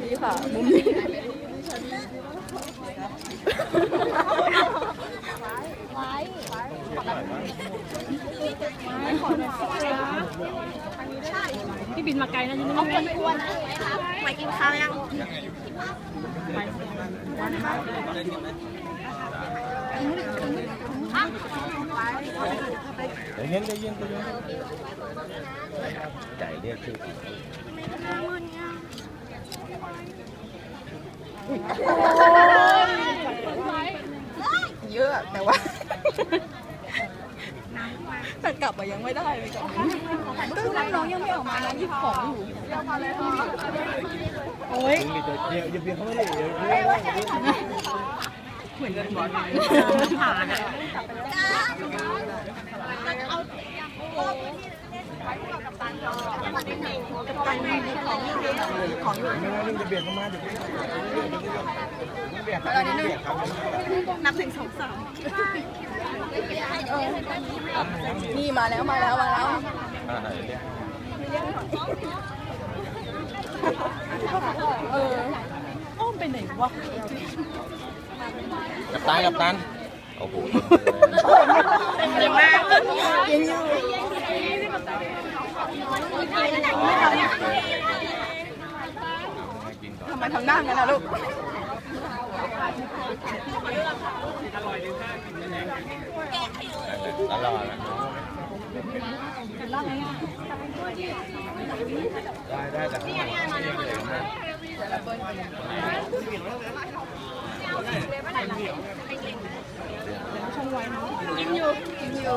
นี่ค่ะมุมนี้ บินมาไกลนะยังไม่ได้ไปกินข้าวยังใจเย็นใจเย็นใจเย็นใจเรียกชื่อเยอะแต่ว่าแต่กลับมายังไม่ได้เลยกับก็ น้องยังไม่ออกมานะหยิบของอยู่โอ้ยเดี๋ยวเดี๋ยวเบียร์เขาไม่ได้เดี๋ยวเหมือนกันบอลผ่านอะของอยู่ไม่ว่าเรื่องจะเบียร์เข้ามาเดี๋ยวเบียร์เบียร์ครับเบียร์ครับนับถึงสองสามนี่มาแล้วมาแล้วมาแล้ว เอออ้อมไปไหนวะกับตันกับตันโอ้โหเก่งมากเก่งอยู่ทำไมทำหน้างั้นนะลูกตลอดนะ ได้ได้แต่ข้างหลังไม่ได้เลยนะ กินอยู่กินอยู่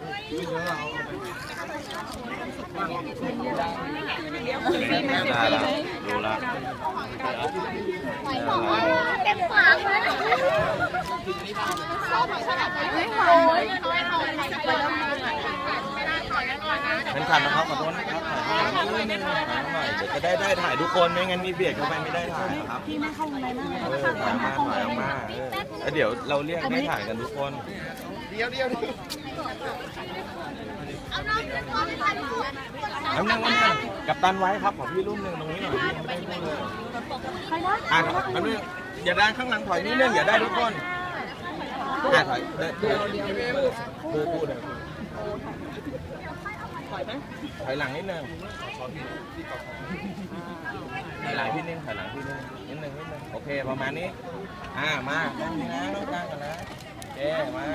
เลย เป็นขันนะครับขอโทษนะครับถ่ายรูปนิดนึงถ่ายหน่อยเดี๋ยวจะได้ได้ถ่ายทุกคนไม่งั้นมีเบียดเข้าไปไม่ได้ถ่ายนะครับพี่ไม่เข้าไปนะเออถ่ายมาถ่ายออกมาเออแล้วเดี๋ยวเราเรียกให้ถ่ายกันทุกคนเอาน้องขึ้นพร้อมกันหมดน้ำนั่งน้ำนั่งกับตันไว้ครับขอพี่รุ่นหนึ่งตรงนี้หน่อยพี่ยังไม่ได้พูดเลยอะครับน้ำนึงอย่าได้ข้างหลังถอยนิดนึงอย่าได้ทุกคนอะถอยเดินเดินพูดพูดเลย อยไหมถอยหลังนิดนึงถอยหลังพี่นึงถอยหลังพี่นึงนิดนึงนิดนึงโอเคประมาณนี้ อ่ามาต้องนี้นะต้องกลางกันนะโอเคมา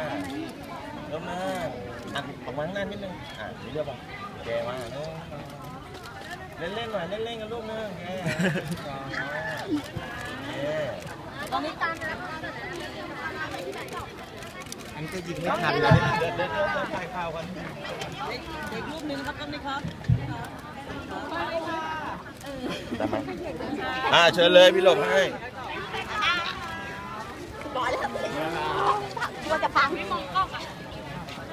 เริ่มหน้าอะออกมาข้างหน้านิดนึงอะนี่เรียบร้อยโอเคมาหนึ่งเล่นเล่นๆหน่อยเล่นเล่นๆกันลูกนึงโอเคสองโอเคตอนนี้ตามนะันจะยิงไม่ทันเลยเดี๋ยวไปข่าวกันเด็กรูปหนึ่งครับกันไหมครับได้ไมอ่าเชิญเลยพี่หลบให้ร้อยแล้วว่าจะพัง